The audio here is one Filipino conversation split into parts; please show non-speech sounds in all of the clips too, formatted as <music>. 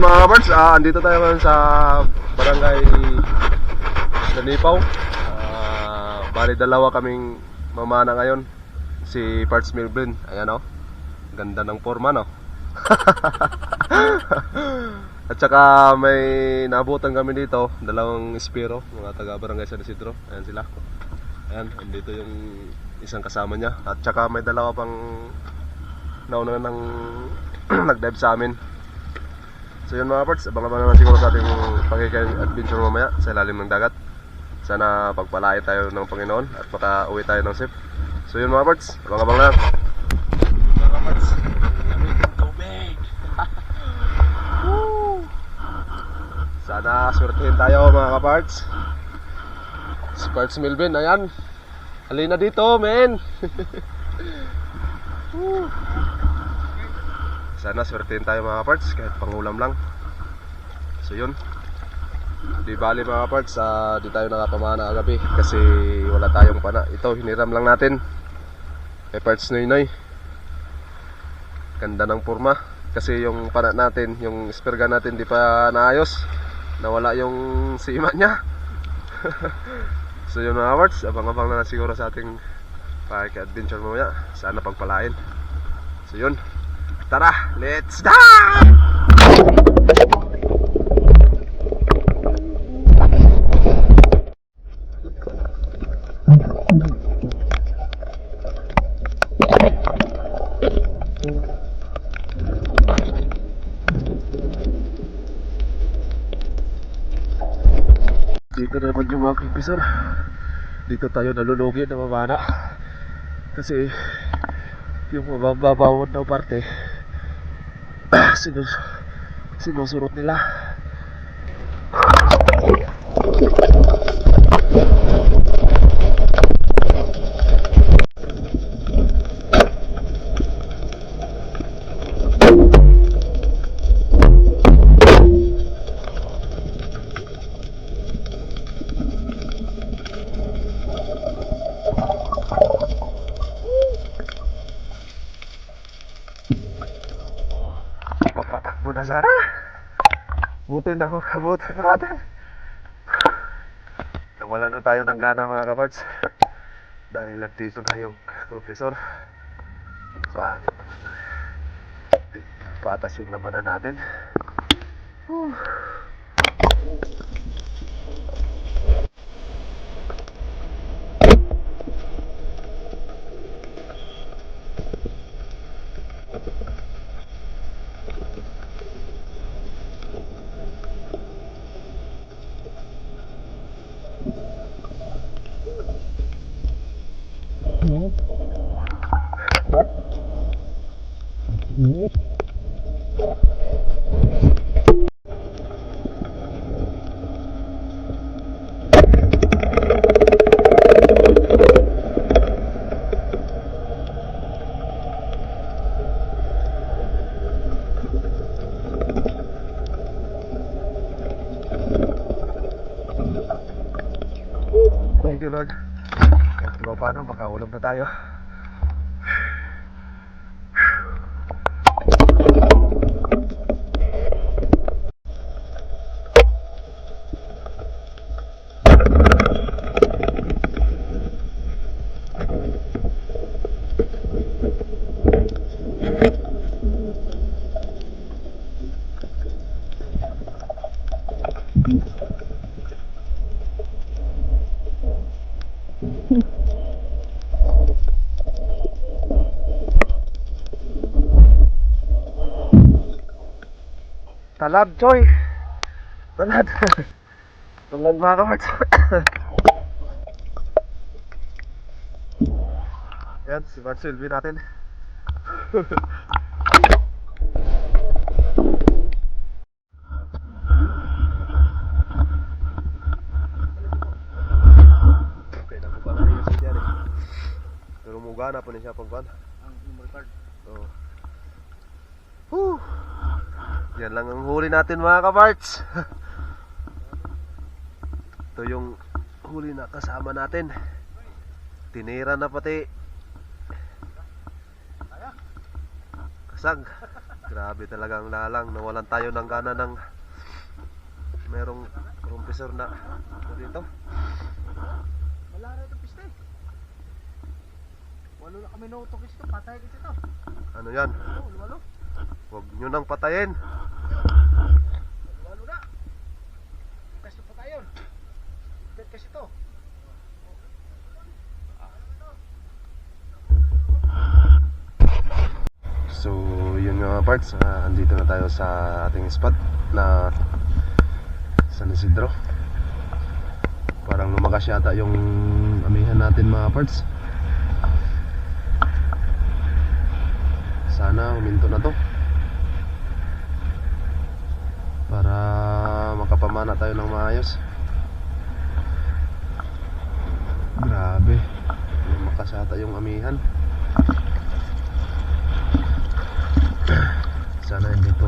mga birds, ah, andito tayo ngayon sa barangay Danipaw. Ah, bali dalawa kaming mamana ngayon. Si Parts Milbrin, ayan oh. Ganda ng forma no. <laughs> At saka may nabutan kami dito, dalawang espiro, mga taga barangay San Isidro. Ayan sila. Ayan, andito yung isang kasama niya. At saka may dalawa pang nauna ng <clears throat> nag-dive sa amin. So yun mga parts, abang-abang naman siguro sa ating pakikay-adventure mamaya sa ilalim ng dagat. Sana pagpalain tayo ng Panginoon at maka-uwi tayo ng safe. So yun mga parts, abang-abang lang. Mga parts, tubig. Sana swertihin tayo mga kaparts. Si Parts Milvin, ayan. Halina dito, men. <laughs> Woo! Sana swertihin tayo mga parts kahit pangulam lang. So yun. Di bali mga parts, ah, di tayo nakapamana agabi kasi wala tayong pana. Ito, hiniram lang natin. Kay parts noy noy. Ganda ng forma. Kasi yung pana natin, yung esperga natin di pa naayos. Nawala yung sima niya. <laughs> so yun mga parts, abang-abang na siguro sa ating pag-adventure mamaya. Sana pagpalain. So yun. Tara, let's dive! Dito naman yung mga officer. Dito tayo nalulugi na mamana. Kasi yung mababawad na parte sinus sinusurot nila. Buti na ako kabut natin. Nawala na tayo ng gana mga kaparts. Dahil nandito na yung professor. Pa patas yung labanan natin. Whew. Thank you Lord. Diba paano, makaulam na tayo. Talab, Choy! Talad! Talad mga kamarts! Yan, si Mark Silvi natin. okay, naku pala rin yung siya eh. Pero muga na po niya pang kwan. ang memory card. Oo. Whew. Yan lang ang huli natin mga kaparts. <laughs> Ito yung huli na kasama natin. Tinira na pati. Kasag. Grabe talagang lalang. Nawalan tayo ng gana ng merong professor na dito. Wala na ito piste. Walo na kami nautukis ito. Patay kasi ito. Ano yan? Walo. Nyo nang patayin. Walo na. Kasi ito patayon. Kasi ito. So, yun nga mga parts. ah, andito na tayo sa ating spot na San Isidro. Parang lumakas yata yung amihan natin mga parts. Sana huminto na to. Para makapamana tayo ng maayos. Grabe. Lumakas yata yung amihan. sana hindi to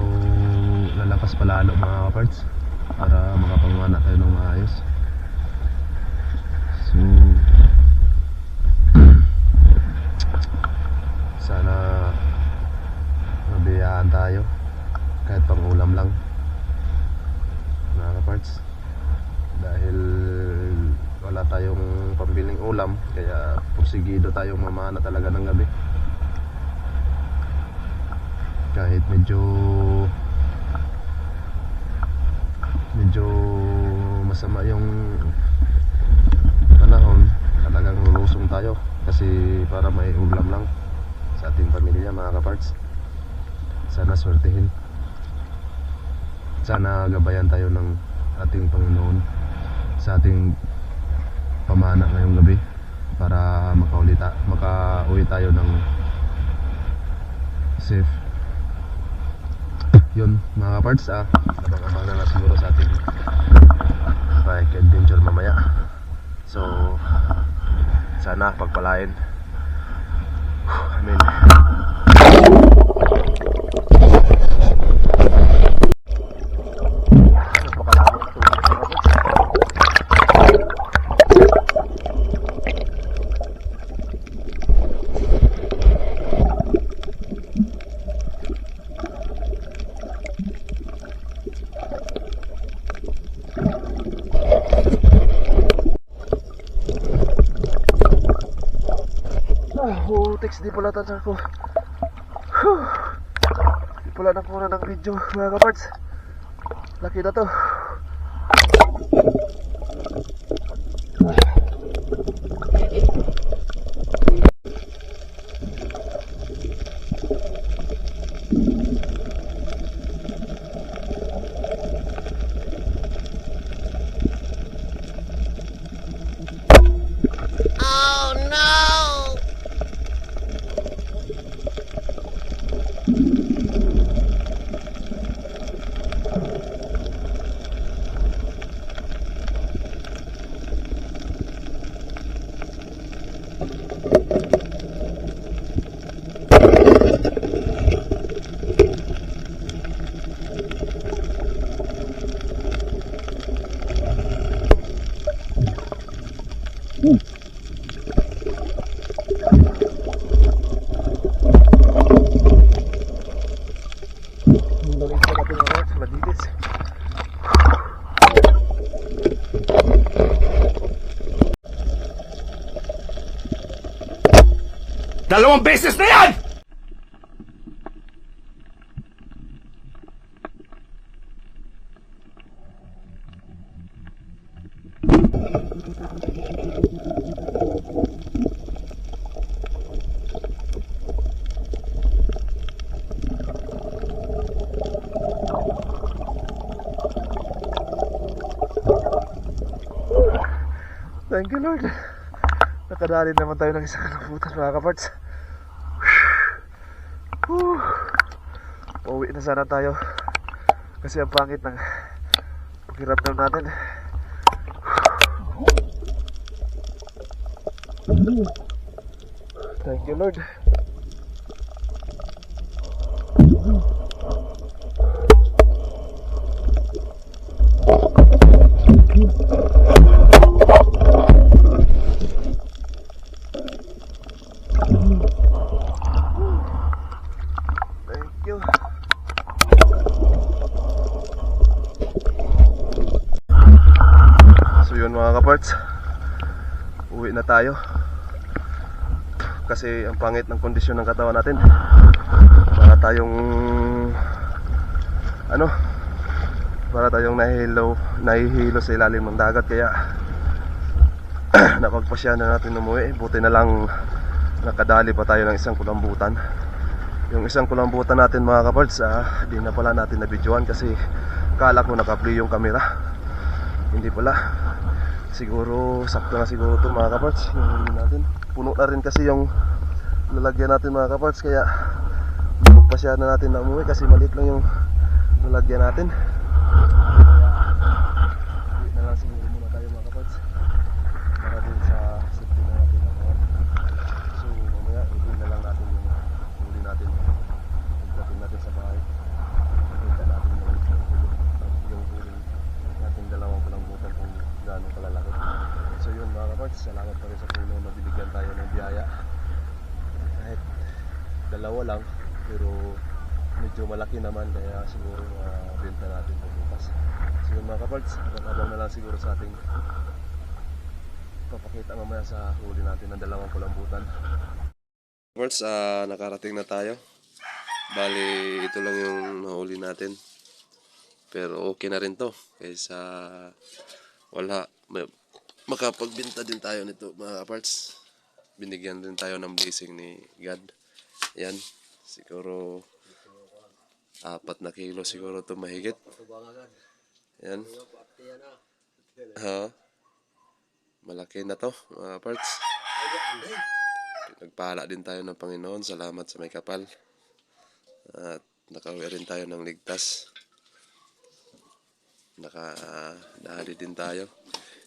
lalakas palalo mga kaparts para makapamana tayo ng maayos so <clears throat> sana mabiyaan tayo kahit pang ulam lang mga kaparts dahil wala tayong pambiling ulam kaya porsigido tayong mamana talaga ng gabi. Kahit medyo medyo masama yung panahon talagang lulusong tayo kasi para may ulam lang sa ating pamilya mga kaparts. Sana swertihin sana gabayan tayo ng ating Panginoon sa ating pamana ngayong gabi para makauli, ta- makauwi tayo ng safe. Yun mga parts ah. Abang-abang na siguro sa ating bike adventure mamaya. So sana pagpalain. Amen Text di pala tansa ko. Whew. Di pala nakuha ng video mga kaparts. Laki na to. Nulis na natin mga kaparts, malinis. Dalawang beses na yan! Thank you Lord. Nakadali naman tayo ng isang kalabutan mga kaparts. Pauwi na sana tayo. Kasi ang pangit ng pakiramdam natin. Thank you Lord. Thank you. Uwi na tayo. Kasi ang pangit ng kondisyon ng katawan natin. Para tayong ano, para tayong nahihilo, nahihilo sa ilalim ng dagat kaya <clears throat> napagpasya na natin umuwi. Buti na lang nakadali pa tayo ng isang kulambutan. Yung isang kulambutan natin mga kaparts, ah, di na pala natin nabidyoan kasi kala ko naka-play yung camera. Hindi pala. Siguro sakto na siguro ito mga kaparts. Yung natin. Puno na rin kasi yung lalagyan natin mga kaparts kaya pasya na natin na umuwi kasi maliit lang yung lalagyan natin. Uwi na lang siguro muna tayo mga kaparts. Para din sa safety na natin ako. So mamaya itin na lang natin yung huli natin. Pagdating natin sa bahay. Kita natin yung yung huli natin dalawang palangbutan kung gaano kalalaki. So kaparts, salamat pa rin sa puno na binigyan tayo ng biyaya. Kahit dalawa lang, pero medyo malaki naman kaya siguro uh, benta natin bukas. So yun mga kaparts, abang na lang siguro sa ating papakita mamaya sa huli natin ng dalawang kulambutan. Kaparts, ah, nakarating na tayo. Bali, ito lang yung nahuli natin. Pero okay na rin to. Kaysa wala. May, makapagbenta din tayo nito mga parts. Binigyan din tayo ng blessing ni God. Yan. Siguro apat na kilo siguro to mahigit. Yan. Ha? Malaki na to mga parts. Nagpala din tayo ng Panginoon. Salamat sa may kapal. At nakauwi rin tayo ng ligtas nakadali din tayo.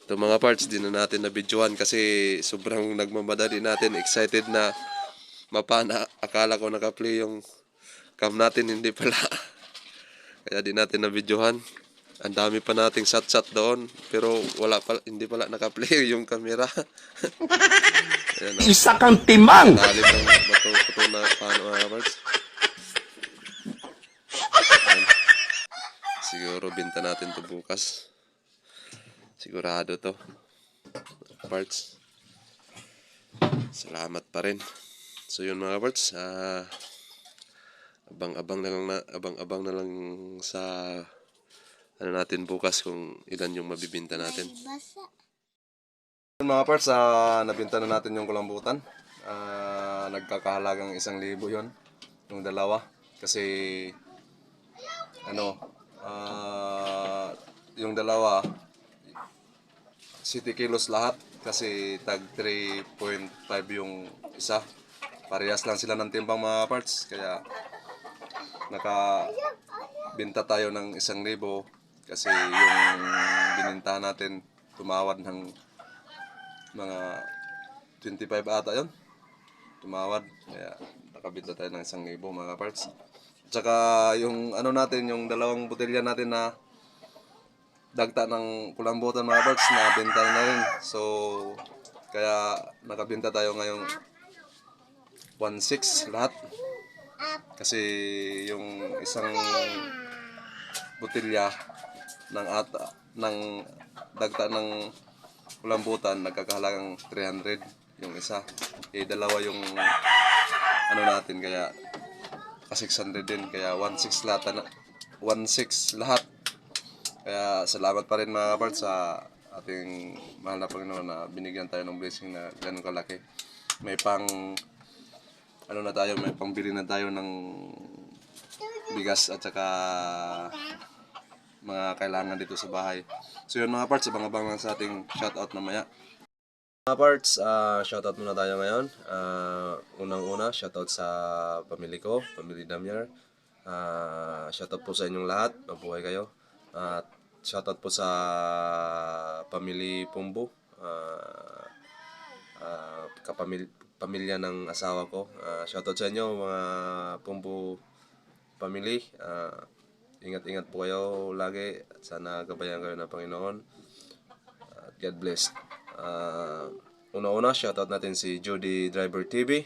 Ito mga parts, din na natin na videoan kasi sobrang nagmamadali natin. Excited na mapana. Akala ko naka-play yung cam natin, hindi pala. <laughs> Kaya di natin na videohan. Ang dami pa nating shot-shot doon. Pero wala pa, hindi pala naka-play <laughs> yung camera. <laughs> Ayan, oh. Isa kang timang! Lalim ng bato-bato na paano mga parts. Siguro binta natin to bukas. Sigurado to. Parts. Salamat pa rin. So yun mga parts. ah, abang-abang na lang abang-abang na lang sa ano natin bukas kung ilan yung mabibinta natin. Mga parts, ah, nabinta na natin yung kulambutan. Ah, nagkakahalagang isang libo yon yung dalawa. Kasi, ano, ah, yung dalawa, city kilos lahat. Kasi tag 3.5 yung isa. Parehas lang sila ng timbang mga parts. Kaya, naka binta tayo ng isang libo kasi yung bininta natin tumawad ng mga 25 ata yon tumawad kaya nakabita tayo ng isang libo mga parts tsaka yung ano natin yung dalawang botelya natin na dagta ng kulambutan mga parts na benta na rin so kaya nakabenta tayo ngayong 1.6 lahat kasi yung isang botelya ng ata ng dagta ng kulambutan nagkakahalagang 300 yung isa. Eh dalawa yung ano natin kaya ka 600 din kaya 16 lahat na 16 lahat. Kaya salamat pa rin mga kapart sa ating mahal na Panginoon na binigyan tayo ng blessing na ganun kalaki. May pang ano na tayo, may pangbili na tayo ng bigas at saka mga kailangan dito sa bahay. So yun mga parts, abang-abang lang sa ating shoutout na maya. Mga parts, ah, shoutout muna tayo ngayon. Ah, Unang-una, shoutout sa pamilya ko, pamilya Damiar. Ah, shoutout po sa inyong lahat, mabuhay kayo. At shoutout po sa pamilya Pumbo. Ah, ah, kapamilya pamilya ng asawa ko. Ah, shoutout sa inyo mga Pumbo family. Ah, ingat-ingat po kayo lagi at sana gabayan kayo ng Panginoon. At God bless. Ah, una-una, shoutout natin si Judy Driver TV.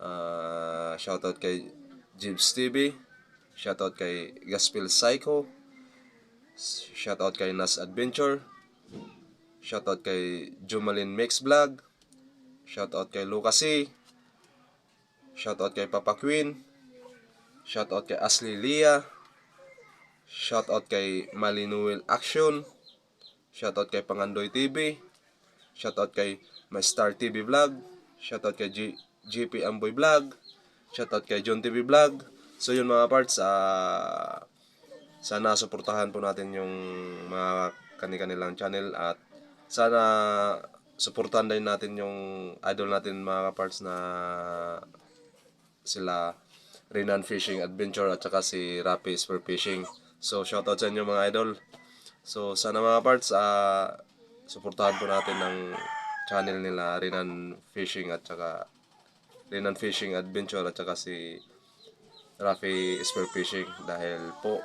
Ah, shoutout kay Jibs TV. Shoutout kay Gospel Psycho. Shoutout kay Nas Adventure. Shoutout kay Jumalin Mix Vlog. Shoutout kay Lucas C. Shoutout kay Papa Queen. Shoutout kay Ashley Lia. Shoutout kay Malinuel Action. Shoutout kay Pangandoy TV. Shoutout kay My Star TV Vlog. Shoutout kay G- GP Amboy Vlog. Shoutout kay John TV Vlog. So yun mga parts, ah sana suportahan po natin yung mga kani-kanilang channel at sana suportahan din natin yung idol natin mga parts na sila Renan Fishing Adventure at saka si Rapi Spur Fishing. So shoutout sa inyo mga idol. So sana mga parts ah suportahan po natin ng channel nila Renan Fishing at saka Renan Fishing Adventure at saka si Rafi Spur Fishing dahil po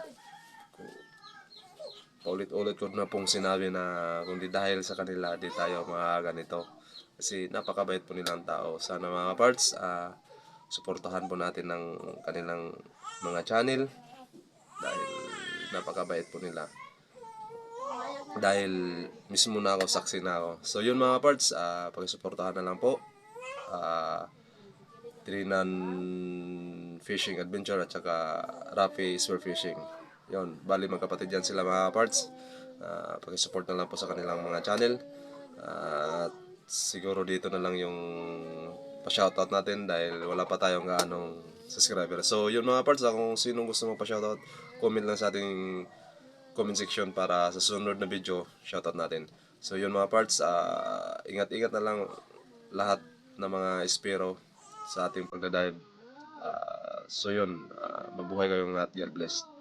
paulit-ulit ko na pong sinabi na kundi dahil sa kanila di tayo mga ganito kasi napakabait po nilang tao. Sana mga parts ah suportahan po natin ng kanilang mga channel. Dahil napakabait po nila. Dahil mismo na ako saksi na ako. So yun mga parts ah pakisuportahan na lang po. Ah Trinan Fishing Adventure at saka Rafi Spur Fishing. Yon, bali magkapatid yan sila mga parts. Uh, pakisupport na lang po sa kanilang mga channel. At siguro dito na lang yung pa-shoutout natin dahil wala pa tayong gaanong subscriber. So yun mga parts, ah, kung sinong gusto mo pa-shoutout, comment lang sa ating comment section para sa sunod na video, shoutout natin. So yun mga parts, ah, ingat-ingat na lang lahat ng mga espero sa ating pagdadive. Ah, so yun, ah, mabuhay kayong lahat. God bless.